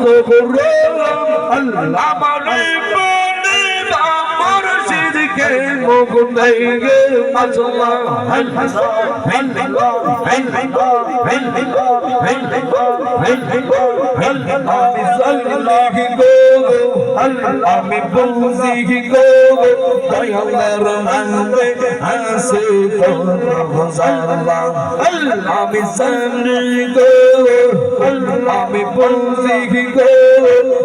কবর আল্লাহ মানে মুর্শিদকে মুগদাইগে মাশাআল্লাহ আমি বলছি গো দয়ালের নামে আসে আমি সামনে গো আমি বলছি গো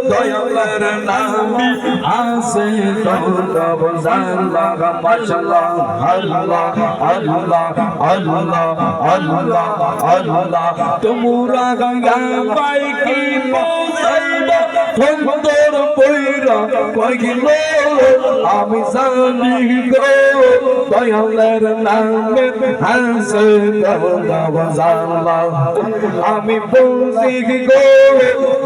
দয়ালের নামে আসে আল্লাহ মাশাআল্লাহ আল্লাহ আল্লাহ আল্লাহ আল্লাহ আল্লাহ তোমরা গঙ্গা পাই কি পৌঁছাইবা সুন্দর পয়রা কইল আমি জানি গো, দয়ালের নামে হাসে দাও জানলা আমি বলছি গো,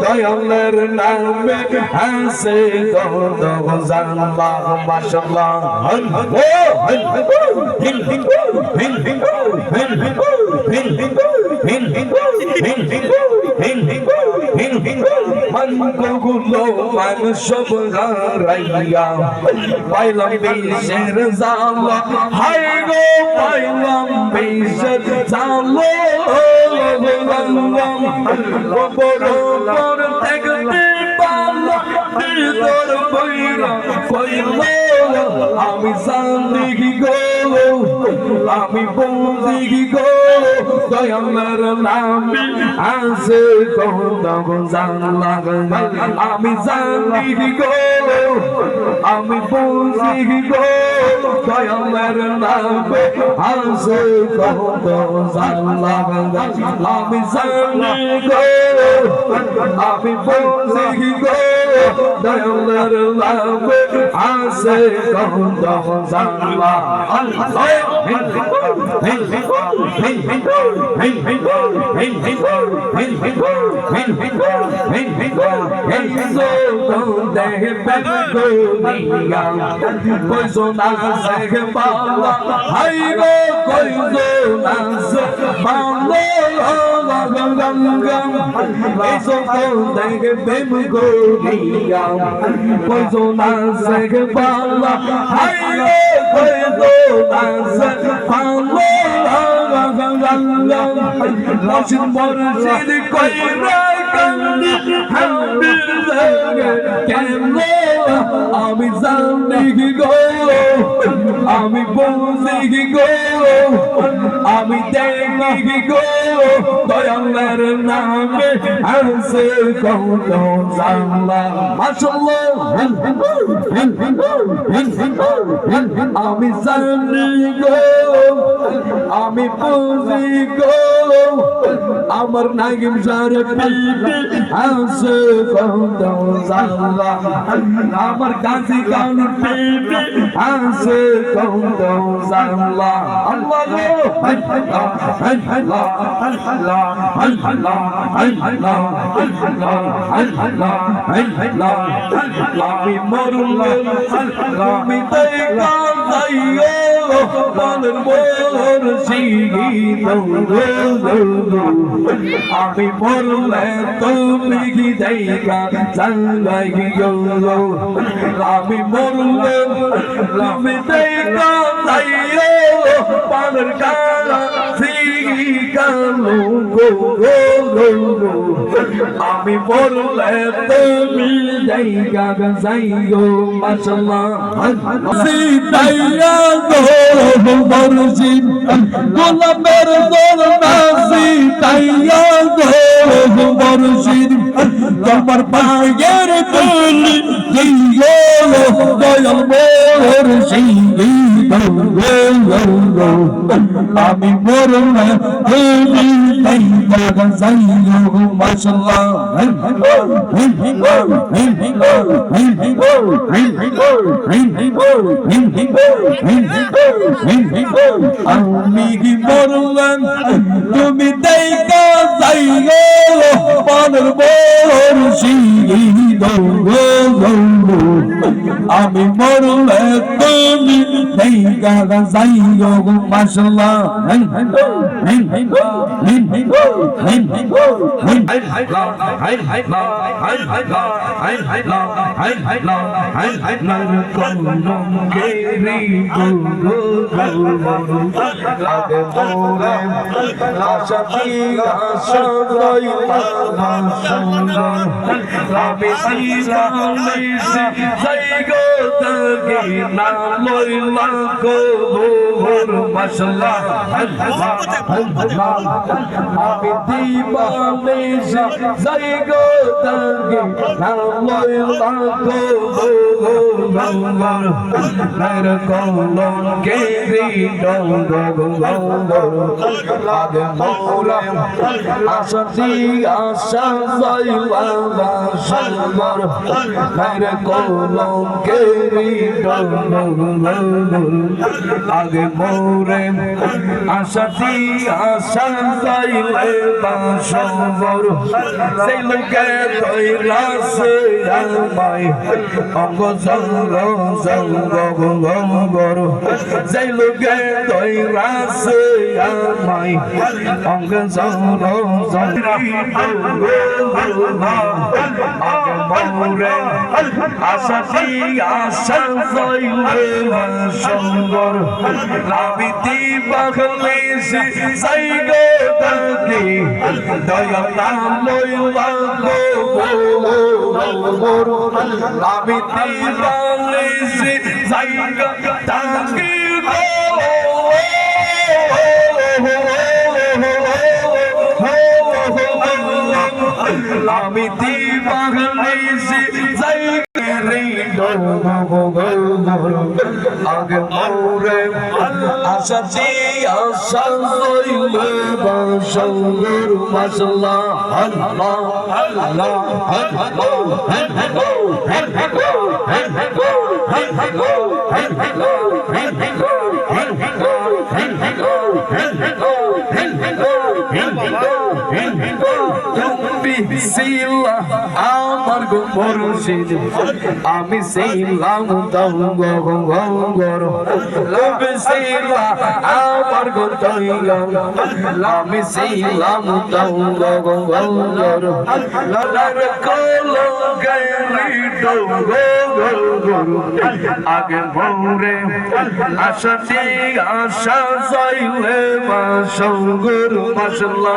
দয়ালের নামে হাসে দাও জানলা মাশাআল্লাহ। মন্দগুলো মানুষ রাইয়া পাইলাম বেশের জালা হাই গো, পাইলাম বেশের জালা গোবর গোবর থাকতে পালা দিদর বৈরা কইলা আমি সান্দিগি গো, আমি বন্দিগি গো দয়ামের নাম আসে কদম জানলা আমি সান্দিগি গো, আমি বন্দিগি গো দয়ামের নামে আসে কদম জানলা আমি সান্দিগি গো, আমি বন্দিগি গো দয়ামের নামে আসে Hey, go, go, go, go, গঙ্গম এসো হাও দেগ বেম গোরিয়া কইজো না সেগ পালা হাই রে কইজো না সেগ পালা গঙ্গম রশিদ মুর্শিদ কইরা আমি জানি কি গো আমি বলছি কি গো আমি দেখি কি গো দয়ালের নামে আছে কত জানলা মাশাআল্লাহ আমি জানি গো আমি বুঝি গো আমার নাগিম সারে হাসে কন্দম জাল্লা আমার গাজি গান হাসে কন্দম জাল্লা আল্লাহ আমি মরুল আমি তাই কাজ আমি মরলে তুমি কি দেখা জানাইও আমি মরলে আমি দেখা যাইও পানের কালা গেল আমি বললে তুমি জায়গা যাইও মাশাল্লাহ। সিদাইয়া গো বরজি গোলামের দল নাসি তাইয়া গো বরজি তোমার পায়ের তুলি দিও, দয়াল বরজি দিও আমি মরু না দেবী তাই বাগা যাই গো, মাশাআল্লাহ। আমি কি মরলাম? তুমি দেখা যাই গো পানের বড় শীত আমি মরলে তুমি দেখা যাই গো মাশাল্লাহ হিন হিন হিন হিন হিন হিন হিন আমি দিবানিস যাই গো তাকে নাম লইলা গো গঙ্গর নর কলম কেরি ডঙ্গ গঙ্গর লাগে মোরে আশাতি আশা যাইলা বাসর নর কলম কেরি ডঙ্গ গঙ্গর আগে মোরে আশাতি আশা যাইলে বাসর সেই লোকে তৈরাসে আমায় লোকে তৈরাসে আমায় অঙ্গ আমি দিবাগলে যাই গো তাকে দয়া নাম লইলা গো আমি দিবাগলে যাই গো তাকে আমি দিবাগলে আগে মোরে আশা জি আশা লইলে বাসঙ্গর মশলা আল্লাহ আল্লাহ তুমি আমার গো মুর্শিদ আমি শিলাম দঙ্গ গঙ্গর তুমি শিলা আমার গো দঙ্গ আমি শিলাম দঙ্গ গঙ্গর লালার কল গেলি দঙ্গ আগে ভোরে আশা দিয়ে আশা যাইলে বাসঙ্গর মশলা